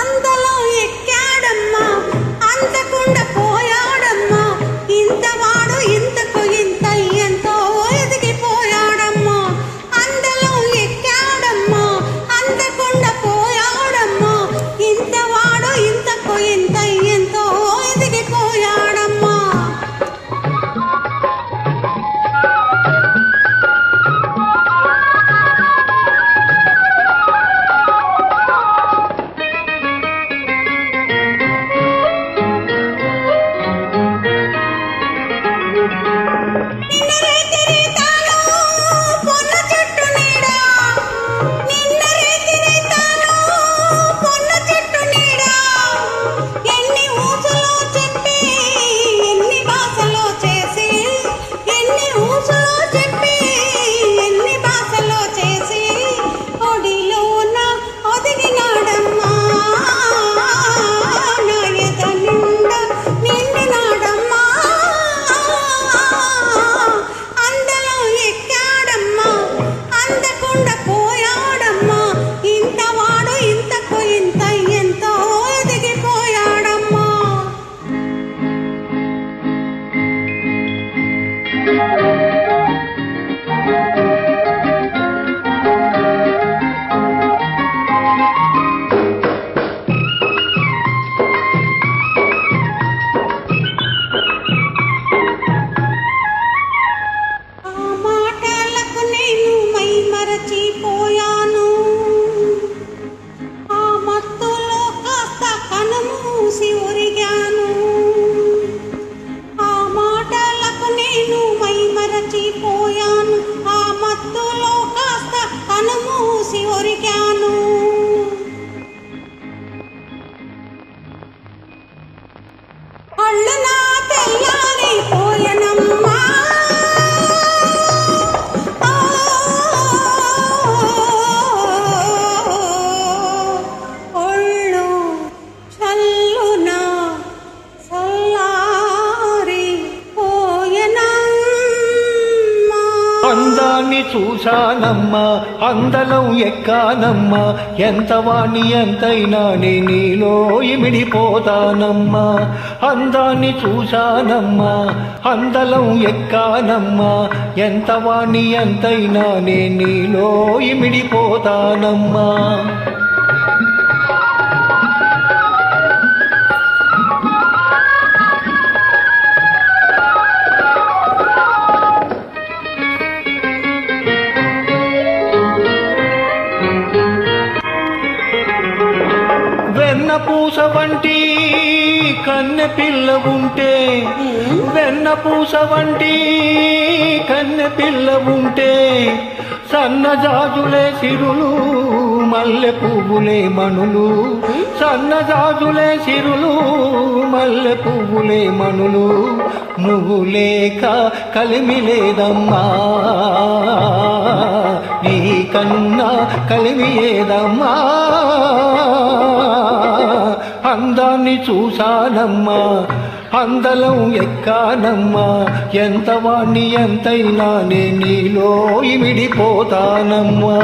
అందలో ఎక్కాడమ్మా. అందకుండా పో Música అందాన్ని చూశానమ్మా అందలం ఎక్కానమ్మా ఎంత వాణి ఎంతైనా నే నీలో ఇమిడిపోతానమ్మా. అందాన్ని చూశానమ్మా అందలం ఎక్కానమ్మా ఎంత వాణి ఎంతైనా నే నీలో ఇమిడిపోతానమ్మా. వెన్న పూస వంటి కన్నె పిల్ల ఉంటే వెన్న పూస వంటి కన్నె పిల్ల ఉంటే సన్నజాజులే సిరులు మల్లె పువ్వులే మనులు సన్నజాజులే సిరులు మల్లె పువ్వులే మనులు నువ్వు లేక కలిమి లేదమ్మా నీ కన్నా కలిమి ఏదమ్మా. అన్ని చూశానమ్మా. అందలం ఎక్కానమ్మా. ఎంత వాణ్ణి ఎంతైనా నేను నీలో ఇమిడిపోతానమ్మా.